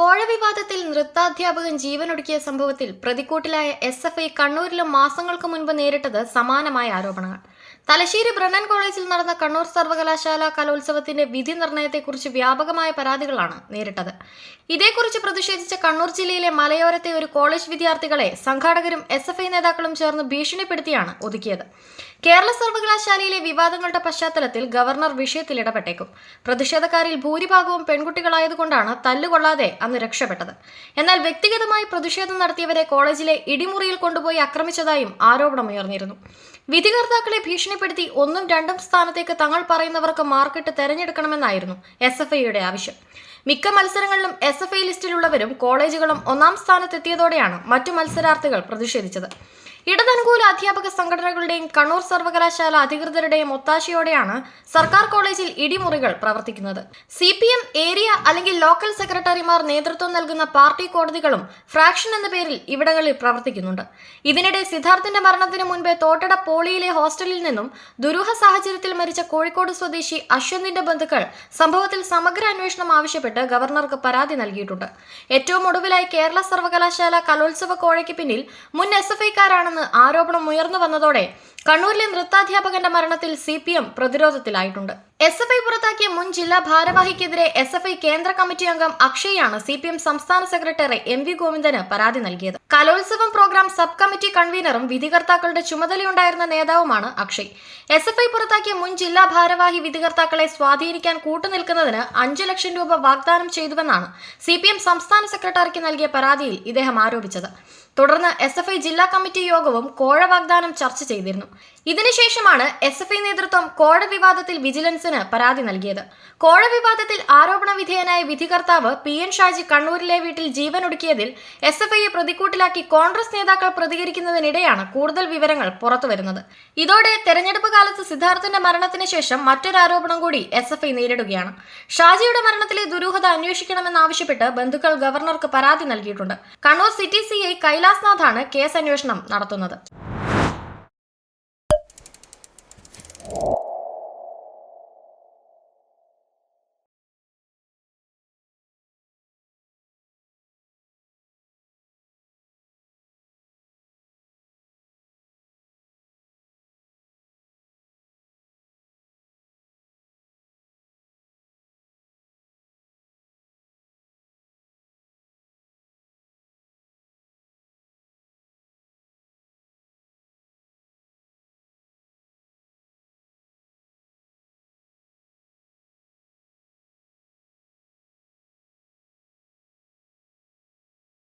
കോഴ വിവാദത്തിൽ നൃത്താധ്യാപകൻ ജീവനൊടുക്കിയ സംഭവത്തിൽ പ്രതിക്കൂട്ടിലായ എസ് എഫ് ഐ കണ്ണൂരിലും മാസങ്ങൾക്ക് മുൻപ് നേരിട്ടത് സമാനമായ ആരോപണങ്ങൾ. തലശ്ശേരി ബ്രണ്ണൻ കോളേജിൽ നടന്ന കണ്ണൂർ സർവകലാശാല കലോത്സവത്തിന്റെ വിധി നിർണയത്തെക്കുറിച്ച് വ്യാപകമായ പരാതികളാണ് നേരിട്ടത്. ഇതേക്കുറിച്ച് പ്രതിഷേധിച്ച കണ്ണൂർ ജില്ലയിലെ മലയോരത്തെ ഒരു കോളേജ് വിദ്യാർത്ഥികളെ സംഘാടകരും എസ് നേതാക്കളും ചേർന്ന് ഭീഷണിപ്പെടുത്തിയാണ് ഒതുക്കിയത്. കേരള സർവകലാശാലയിലെ വിവാദങ്ങളുടെ പശ്ചാത്തലത്തിൽ ഗവർണർ വിഷയത്തിൽ ഇടപെട്ടേക്കും. പ്രതിഷേധക്കാരിൽ ഭൂരിഭാഗവും പെൺകുട്ടികളായതുകൊണ്ടാണ് തല്ലുകൊള്ളാതെ അന്ന് രക്ഷപ്പെട്ടത്. എന്നാൽ വ്യക്തിഗതമായി പ്രതിഷേധം നടത്തിയവരെ കോളേജിലെ ഇടിമുറിയിൽ കൊണ്ടുപോയി ആക്രമിച്ചതായും ആരോപണമുയർന്നിരുന്നു. വിധികർത്താക്കളെ ഭീഷണിപ്പെടുത്തി ഒന്നും രണ്ടും സ്ഥാനത്തേക്ക് തങ്ങൾ പറയുന്നവർക്ക് മാർക്കറ്റ് തെരഞ്ഞെടുക്കണമെന്നായിരുന്നു എസ് എഫ് ഐയുടെ ആവശ്യം. മിക്ക മത്സരങ്ങളിലും എസ് എഫ് ഐ ലിസ്റ്റിലുള്ളവരും കോളേജുകളും ഒന്നാം സ്ഥാനത്തെത്തിയതോടെയാണ് മറ്റു മത്സരാർത്ഥികൾ പ്രതിഷേധിച്ചത്. ഇടതനുകൂല അധ്യാപക സംഘടനകളുടെയും കണ്ണൂർ സർവകലാശാല അധികൃതരുടെയും ഒത്താശയോടെയാണ് സർക്കാർ കോളേജിൽ ഇടിമുറികൾ പ്രവർത്തിക്കുന്നത്. സി ഏരിയ അല്ലെങ്കിൽ ലോക്കൽ സെക്രട്ടറിമാർ നേതൃത്വം നൽകുന്ന പാർട്ടി കോടതികളും ഫ്രാക്ഷൻ എന്ന പേരിൽ ഇവിടങ്ങളിൽ പ്രവർത്തിക്കുന്നുണ്ട്. ഇതിനിടെ സിദ്ധാർത്ഥിന്റെ മരണത്തിന് മുൻപേ തോട്ടട പോളിയിലെ ഹോസ്റ്റലിൽ നിന്നും ദുരൂഹ സാഹചര്യത്തിൽ മരിച്ച കോഴിക്കോട് സ്വദേശി അശ്വന്തിന്റെ ബന്ധുക്കൾ സംഭവത്തിൽ സമഗ്ര അന്വേഷണം ആവശ്യപ്പെട്ട് ഗവർണർക്ക് പരാതി നൽകിയിട്ടുണ്ട്. ഏറ്റവും ഒടുവിലായി കേരള സർവകലാശാല കലോത്സവ കോഴയ്ക്ക് പിന്നിൽ മുൻ എസ് എഫ് ഐക്കാരാണെന്ന് ആരോപണം ഉയർന്നു വന്നതോടെ കണ്ണൂരിലെ നൃത്താധ്യാപകന്റെ മരണത്തിൽ സി പ്രതിരോധത്തിലായിട്ടുണ്ട് എസ് എഫ് ഐ പുറത്താക്കിയ മുൻ ജില്ലാ ഭാരവാഹിക്കെതിരെ എസ് എഫ് ഐ കേന്ദ്ര കമ്മിറ്റി അംഗം അക്ഷയാണ് സി പി എം സംസ്ഥാന സെക്രട്ടറി എം വി ഗോവിന്ദന് പരാതി നൽകിയത്. കലോത്സവം പ്രോഗ്രാം സബ് കമ്മിറ്റി കൺവീനറും വിധികർത്താക്കളുടെ ചുമതലയുണ്ടായിരുന്ന നേതാവുമാണ് അക്ഷയ്. എസ് എഫ് ഐ പുറത്താക്കിയ മുൻ ജില്ലാ ഭാരവാഹി വിധികർത്താക്കളെ സ്വാധീനിക്കാൻ കൂട്ടുനിൽക്കുന്നതിന് അഞ്ചു ലക്ഷം രൂപ വാഗ്ദാനം ചെയ്തുവെന്നാണ് സി പി എം സംസ്ഥാന സെക്രട്ടറിക്ക് നൽകിയ പരാതിയിൽ ഇദ്ദേഹം ആരോപിച്ചത്. തുടർന്ന് എസ് എഫ് ഐ ജില്ലാ കമ്മിറ്റി യോഗവും കോഴ വാഗ്ദാനം ചർച്ച ചെയ്തിരുന്നു. ഇതിനുശേഷമാണ് എസ് എഫ് ഐ നേതൃത്വം കോഴ വിവാദത്തിൽ പോലീസിന് പരാതി നൽകിയത്. കോഴ വിവാദത്തിൽ ആരോപണ വിധേയനായ വിധികർത്താവ് പി എൻ ഷാജി കണ്ണൂരിലെ വീട്ടിൽ ജീവനൊടുക്കിയതിൽ എസ് എഫ് ഐയെ പ്രതിക്കൂട്ടിലാക്കി കോൺഗ്രസ് നേതാക്കൾ പ്രതികരിക്കുന്നതിനിടെയാണ് കൂടുതൽ വിവരങ്ങൾ പുറത്തുവരുന്നത്. ഇതോടെ തെരഞ്ഞെടുപ്പ് കാലത്ത് സിദ്ധാർത്ഥന്റെ മരണത്തിന് ശേഷം മറ്റൊരു ആരോപണം കൂടി എസ് എഫ് ഐ നേരിടുകയാണ്. ഷാജിയുടെ മരണത്തിലെ ദുരൂഹത അന്വേഷിക്കണമെന്നാവശ്യപ്പെട്ട് ബന്ധുക്കൾ ഗവർണർക്ക് പരാതി നൽകിയിട്ടുണ്ട്. കണ്ണൂർ സിറ്റി സി ഐ കൈലാസ്നാഥാണ് കേസ് അന്വേഷണം നടത്തുന്നത്.